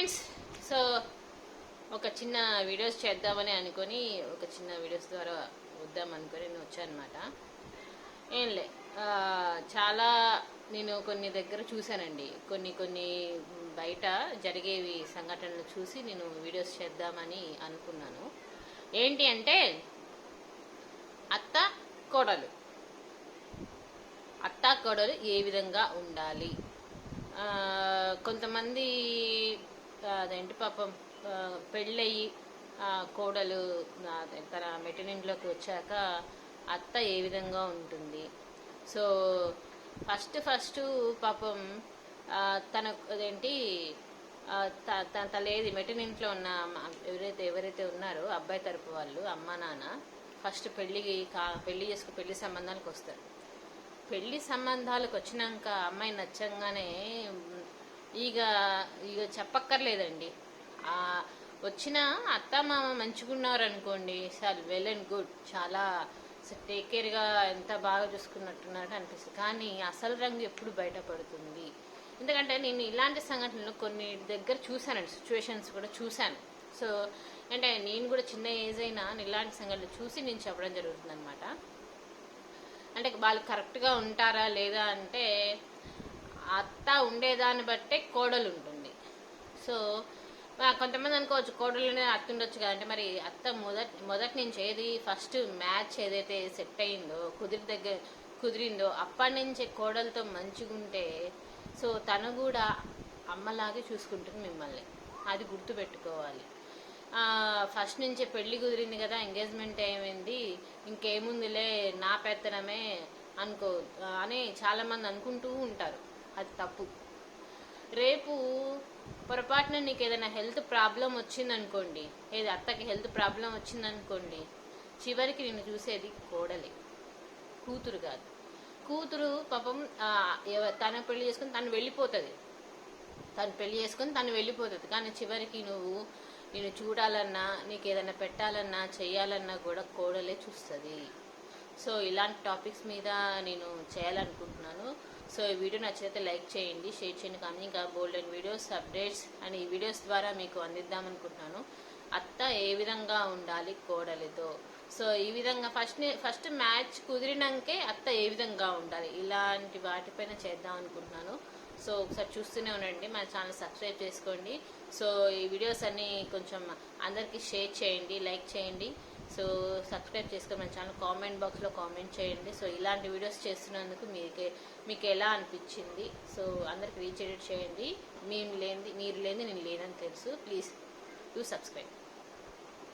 Friends so ఒక చిన్న videos చేద్దామని అనుకొని ఒక చిన్న వీడియోస్ ద్వారా వద్దాం అనుకొని నేను వచ్చానమాట ఏం లే చాలా నేను కొన్ని దగ్గర చూశానండి. కొన్ని కొన్ని బయట జరిగేవి సంఘటనలు చూసి నేను వీడియోస్ చేద్దామని అనుకున్నాను. ఏంటి అంటే అత్త కోడలు. అత్త కోడలు ఏ విధంగా ఉండాలి? కొంతమంది అదేంటి పాపం పెళ్ళయి కోడలు తన మెటనింట్లోకి వచ్చాక అత్త ఏ విధంగా ఉంటుంది. సో ఫస్ట్ ఫస్ట్ పాపం తన అదేంటి తన తలేది మెటనింట్లో ఉన్న ఎవరైతే ఎవరైతే ఉన్నారో అబ్బాయి తరపు వాళ్ళు అమ్మ నాన్న ఫస్ట్ పెళ్ళి కా పెళ్ళి చేసుకు పెళ్ళి సంబంధాలకు వస్తారు. పెళ్ళి సంబంధాలకు వచ్చినాక అమ్మాయి నచ్చంగానే ఇక ఇక చెప్పక్కర్లేదండి. వచ్చిన అత్త మామ మంచిగున్నారు అనుకోండి సార్ వెల్ అండ్ గుడ్. చాలా టేక్ కేర్గా ఎంత బాగా చూసుకున్నట్టున్నట్టు అనిపిస్తుంది. కానీ అసలు రంగు ఎప్పుడు బయటపడుతుంది. ఎందుకంటే నేను ఇలాంటి సంఘటనలు కొన్ని దగ్గర చూశానండి సిచ్యువేషన్స్ కూడా చూశాను. సో అంటే నేను కూడా చిన్న ఏజ్ అయినా ఇలాంటి సంఘటనలు చూసి నేను చెప్పడం జరుగుతుంది అనమాట అంటే వాళ్ళు కరెక్ట్గా ఉంటారా లేదా అంటే అత్త ఉండేదాన్ని బట్టే కోడలు ఉంటుంది సో కొంతమంది అనుకోవచ్చు కోడలునే అత్త ఉండొచ్చు కదంటే మరి అత్త మొదటి మొదటి నుంచి ఏది ఫస్ట్ మ్యాచ్ ఏదైతే సెట్ అయిందో కుదిరి దగ్గర కుదిరిందో అప్పటి నుంచి కోడలతో మంచిగుంటే సో తను కూడా అమ్మలాగే చూసుకుంటుంది మిమ్మల్ని. అది గుర్తుపెట్టుకోవాలి. ఫస్ట్ నుంచే పెళ్ళి కుదిరింది కదా ఎంగేజ్మెంట్ ఏమైంది ఇంకేముందిలే నా పెత్తనమే అనుకో అని చాలామంది అనుకుంటూ ఉంటారు. అది తప్పు. రేపు పొరపాటున నీకు ఏదైనా హెల్త్ ప్రాబ్లం వచ్చిందనుకోండి ఏది అత్తకి హెల్త్ ప్రాబ్లం వచ్చిందనుకోండి చివరికి నేను చూసేది కోడలే. కూతురు కాదు. కూతురు పాపం తన పెళ్ళి చేసుకుని తను వెళ్ళిపోతుంది. తను పెళ్ళి చేసుకుని తను వెళ్ళిపోతుంది. కానీ చివరికి నువ్వు నేను చూడాలన్నా నీకు ఏదైనా పెట్టాలన్నా చేయాలన్నా కూడా కోడలే చూస్తుంది. సో ఇలాంటి టాపిక్స్ మీద నేను చేయాలనుకుంటున్నాను. సో ఈ వీడియో నచ్చితే లైక్ చేయండి షేర్ చేయండి కానీ ఇంకా గోల్డెన్ వీడియోస్ అప్డేట్స్ అండ్ ఈ వీడియోస్ ద్వారా మీకు అందిద్దాం అనుకుంటున్నాను అత్త ఏ విధంగా ఉండాలి కోడలితో? సో ఈ విధంగా ఫస్ట్ ఫస్ట్ మ్యాచ్ కుదిరినాకే అత్త ఏ విధంగా ఉండాలి? ఇలాంటి వాటిపైన చేద్దాం అనుకుంటున్నాను సో ఒకసారి చూస్తూనే ఉండండి మన ఛానల్ సబ్స్క్రైబ్ చేసుకోండి. సో ఈ వీడియోస్ అన్నీ కొంచెం అందరికీ షేర్ చేయండి లైక్ చేయండి. సో సబ్స్క్రైబ్ చేసుకొని మన ఛానల్ కామెంట్ బాక్స్లో కామెంట్ చేయండి. సో ఇలాంటి వీడియోస్ చేస్తున్నందుకు మీకే మీకు ఎలా అనిపించింది? సో అందరికి రీచ్ ఎడిట్ చేయండి. మేము లేనిది మీరు లేనిది నేను లేనని తెలుసు. Please do subscribe